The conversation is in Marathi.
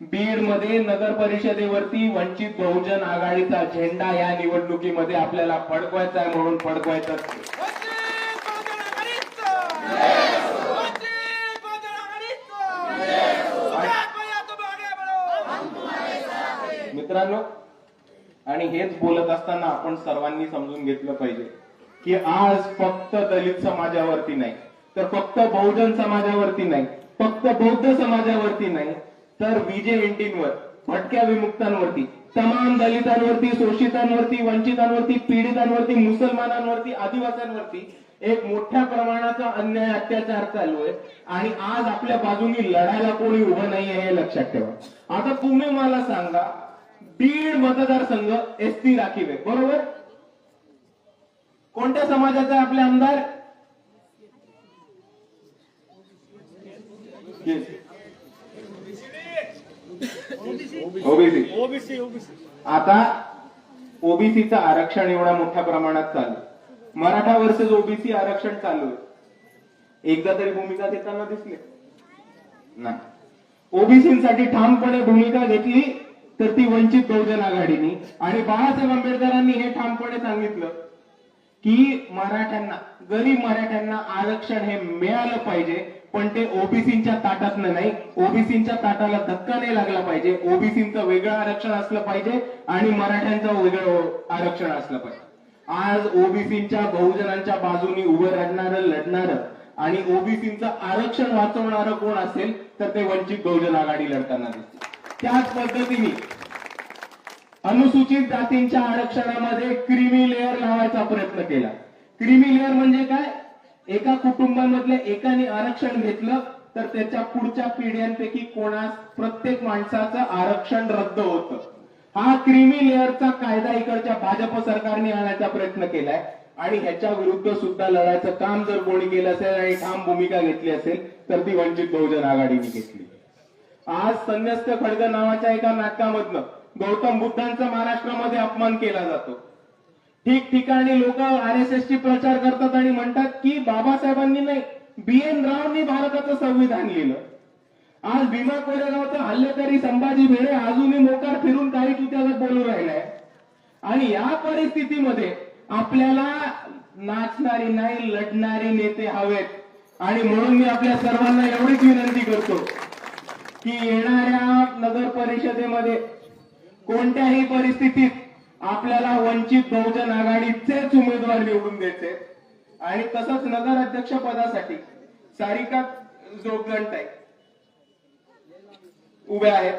बीडमध्ये नगर परिषदेवरती वंचित बहुजन आघाडीचा झेंडा या निवडणुकीमध्ये आपल्याला फडकवायचा आहे म्हणून बढ़ो! मित्रांनो आणि हेच बोलत असताना आपण सर्वांनी समजून घेतलं पाहिजे की आज फक्त दलित समाजावरती नाही तर फक्त बहुजन समाजावरती नाही फक्त बौद्ध समाजावरती नाही तर विजे एंटींवर भटक्या विमुक्तांवरती तमाम दलितांवरती शोषितांवरती वंचितांवरती पीडितांवरती मुसलमानांवरती आदिवासींवरती एक मोठ्या प्रमाणाचा अन्याय अत्याचार चालू आहे. आणि आज आपल्या बाजूनी लढायला कोणी उभं नाहीये हे लक्षात ठेवा. आता तुम्ही मला सांगा बीड मतदारसंघ एस टी राखीव आहे बरोबर? कोणत्या समाजाचा आपले आमदार? ओबीसी. आता ओबीसीचं आरक्षण एवढ्या मोठ्या प्रमाणात चालू. मराठा वर्सेस ओबीसी आरक्षण चालू आहे. एकदा तरी भूमिका घेताना दिसले. नाही. ओबीसीसाठी ठामपणे भूमिका घेतली तर ती वंचित बहुजन आघाडीनी. आणि बाळासाहेब आंबेडकरांनी हे ठामपणे सांगितलं की मराठ्यांना गरीब मराठ्यांना आरक्षण हे मिळालं पाहिजे पण ते ओबीसीच्या ताटातनं नाही. ओबीसीच्या ताटाला धक्का नाही लागला पाहिजे. ओबीसीचं वेगळं आरक्षण असलं पाहिजे आणि मराठ्यांचं वेगळं आरक्षण असलं पाहिजे. आज ओबीसीच्या बहुजनांच्या बाजूनी उभं राहणारं लढणारं आणि ओबीसीचं आरक्षण वाचवणारं कोण असेल तर ते वंचित बहुजन आघाडी लढताना दिसते त्याच पद्धतीने अनुसूचित जातींच्या आरक्षणामध्ये क्रिमी लेअर लावायचा प्रयत्न केला. क्रिमी लेअर म्हणजे काय? एका कुटुंबामधल्या एकाने आरक्षण घेतलं तर त्याच्या पुढच्या पिढ्यांपैकी कोणास प्रत्येक माणसाचं आरक्षण रद्द होतं. हा क्रिमी लेअरचा कायदा इकडच्या भाजप सरकारने आणायचा प्रयत्न केलाय. आणि ह्याच्या विरुद्ध सुद्धा लढायचं काम जर कोणी केलं असेल आणि ठाम भूमिका घेतली असेल तर ती वंचित बहुजन आघाडीने घेतली. आज संन्यस्त खडग नावाच्या एका नाटकामधनं गौतम बुद्धांचा महाराष्ट्रामध्ये अपमान केला जातो. ठिकठिकाणी लोक आर एस एस ची प्रचार करतात आणि म्हणतात की बाबासाहेबांनी नाही बी एन रावनी भारताचं संविधान लिहिलं. आज भीमा कोरेगावचा हल्लेकरी संभाजी भिडे अजूनही मोकार फिरून काही तुत्यागत बोलू राहिलाय. आणि या परिस्थितीमध्ये आपल्याला नाचणारी नाही लढणारे नेते हवेत. आणि म्हणून मी आपल्या सर्वांना एवढीच विनंती करतो की येणाऱ्या नगर परिषदेमध्ये कोणत्याही परिस्थितीत आपल्याला वंचित बहुजन आघाडीचेच उमेदवार निवडून द्यायचे. आणि तसंच नगर अध्यक्ष पदासाठी सारिका जोगदंड उभ्या आहेत.